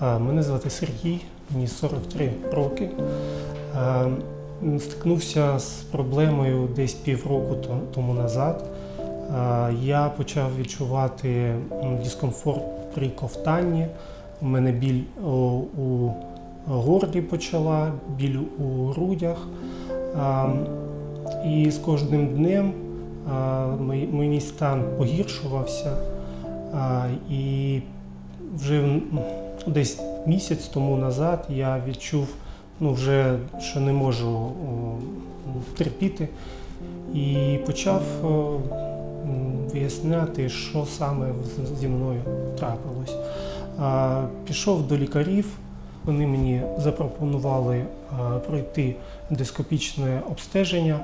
Мене звати Сергій, мені 43 роки. Стикнувся з проблемою десь півроку то- тому назад. Я почав відчувати дискомфорт при ковтанні. У мене біль у горлі почала, біль у грудях. І з кожним днем мій, стан погіршувався. І вже десь місяць тому назад я відчув, ну вже що не можу о, терпіти, і почав о, виясняти, що саме зі мною трапилось. А, Пішов до лікарів. Вони мені запропонували а, пройти ендоскопічне обстеження,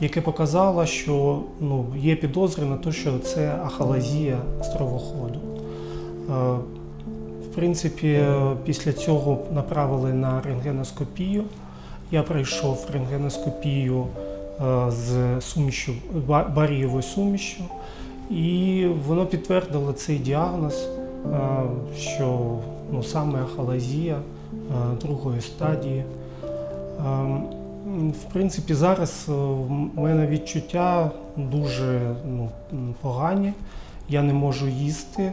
яке показало, що ну, є підозри на те, що це ахалазія стравоходу. Принципі, е, після цього направили на рентгеноскопію. Я пройшов рентгеноскопію е, з сумішю, ба- барієвою сумішю, і воно підтвердило цей діагноз, е, що ну, саме ахалазія другої стадії. Ем, В принципі, зараз в мене відчуття дуже ну, погані. Я не можу їсти.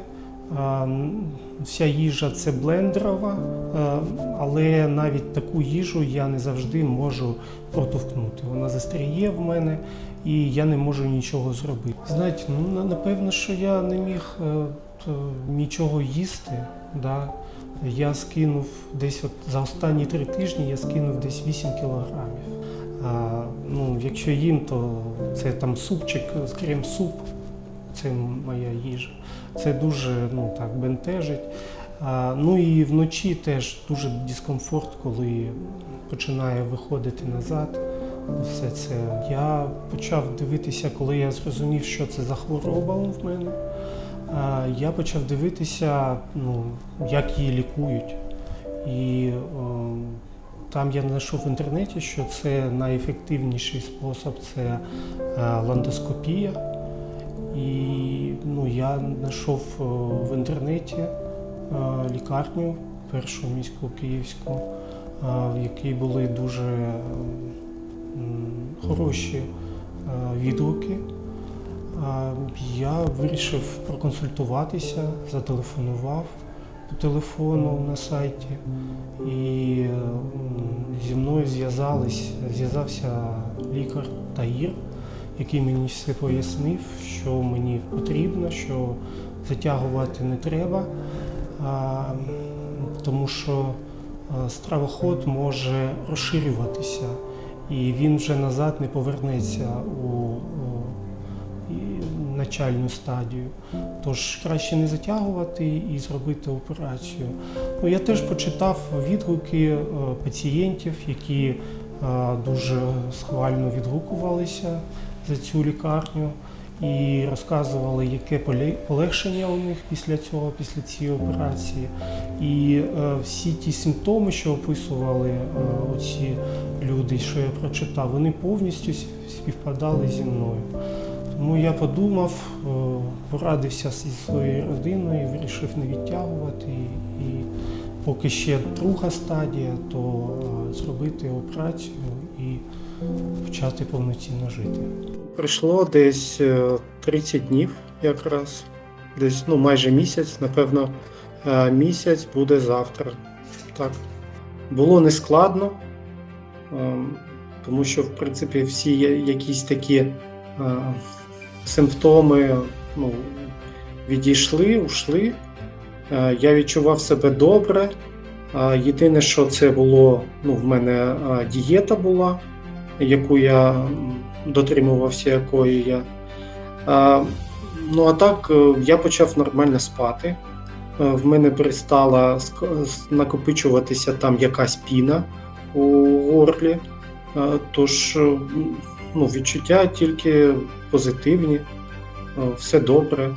Вся їжа це блендерова, е, але навіть таку їжу я не завжди можу протовкнути. Вона застряє в мене і я не можу нічого зробити. Знаєте, ну напевно, що я не міг е, нічого їсти. Да? Я скинув десь от за останні три тижні я скинув десь 8 кілограмів. А, ну, якщо їм, то це там супчик, крем-суп, це моя їжа. Це дуже ну, так, бентежить. А, ну і вночі теж дуже дискомфорт, коли починає виходити назад. Все це. Я почав дивитися, коли я зрозумів, що це за хвороба в мене. А, Я почав дивитися, ну, як її лікують. І о, там я знайшов в інтернеті, що це найефективніший спосіб це е, ландоскопія. І ну, я знайшов е, в інтернеті е, лікарню першу міську київську, е, в якій були дуже хороші відгуки. Я вирішив проконсультуватися, зателефонував по телефону на сайті, і зі мною зв'язався лікар Таїр, який мені все пояснив, що мені потрібно, що затягувати не треба, тому що стравоход може розширюватися, і він вже назад не повернеться у, начальну стадію. Тож краще не затягувати і зробити операцію. Ну, я теж почитав відгуки е, пацієнтів, які е, дуже схвально відгукувалися за цю лікарню і розказували, яке поле- полегшення у них після цього, після цієї операції. І е, всі ті симптоми, що описували е, оці люди, що я прочитав, вони повністю співпадали зі мною. Тому я подумав, е, порадився зі своєю родиною, вирішив не відтягувати. І, і поки ще друга стадія, то е, зробити операцію і почати повноцінно жити. Пройшло десь е, 30 днів якраз, десь ну, майже місяць, напевно, е, місяць буде завтра. Так. Було нескладно, ем, тому що, в принципі, всі якісь такі е, симптоми ну, відійшли, ушли. Е, Я відчував себе добре. Е, Єдине, що це було, ну, в мене е, дієта була, яку я дотримувався, якої я. Ну, а так, е, я почав нормально спати. Е, В мене перестала накопичуватися там якась піна у горлі. Е, Тож ну, відчуття тільки позитивні, все добре.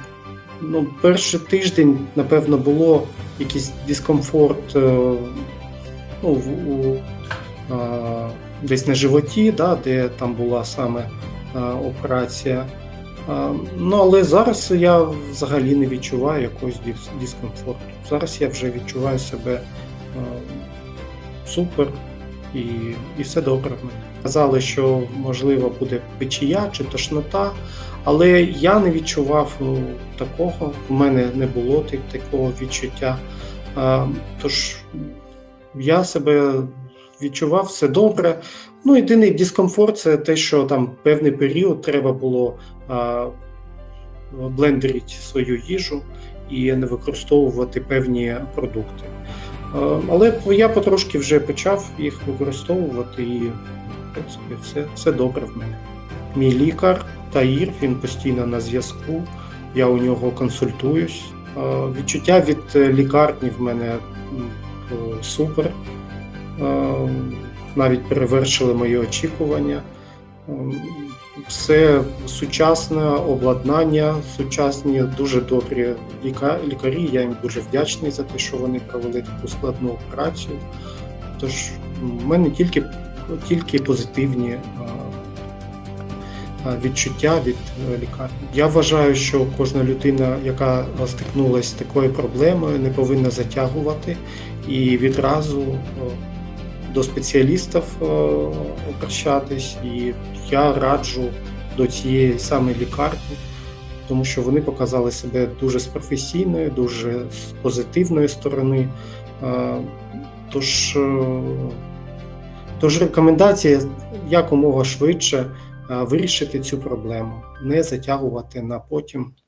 Ну, перший тиждень, напевно, було якийсь дискомфорт ну, у, е, десь на животі, да, де там була саме е, операція. А, Ну, але зараз я взагалі не відчуваю якогось дис- дискомфорту. Зараз я вже відчуваю себе е, супер і, і все добре. Казали, що можливо буде печія чи тошнота, але я не відчував ну, такого. У мене не було так- такого відчуття. Тож я себе відчував все добре. Ну, єдиний дискомфорт це те, що там певний період треба було а, блендерити свою їжу і не використовувати певні продукти. А, Але я потрошки вже почав їх використовувати, і в принципі все, все добре в мене. Мій лікар Таїр, він постійно на зв'язку. Я у нього консультуюсь. Відчуття від е, лікарні в мене супер. А, Навіть перевершили мої очікування. Ем, Все сучасне обладнання, сучасні, дуже добрі ліка- лікарі. Я їм дуже вдячний за те, що вони провели таку складну операцію. Тож в мене тільки, тільки позитивні а, відчуття від е, лікарні. Я вважаю, що кожна людина, яка стикнулася з такою проблемою, не повинна затягувати і відразу е, до спеціалістів е, обращатись. І я раджу до цієї саме лікарні, тому що вони показали себе дуже з професійної, дуже з позитивної сторони. Е, Тож, е, тож рекомендація якомога швидше вирішити цю проблему, не затягувати на потім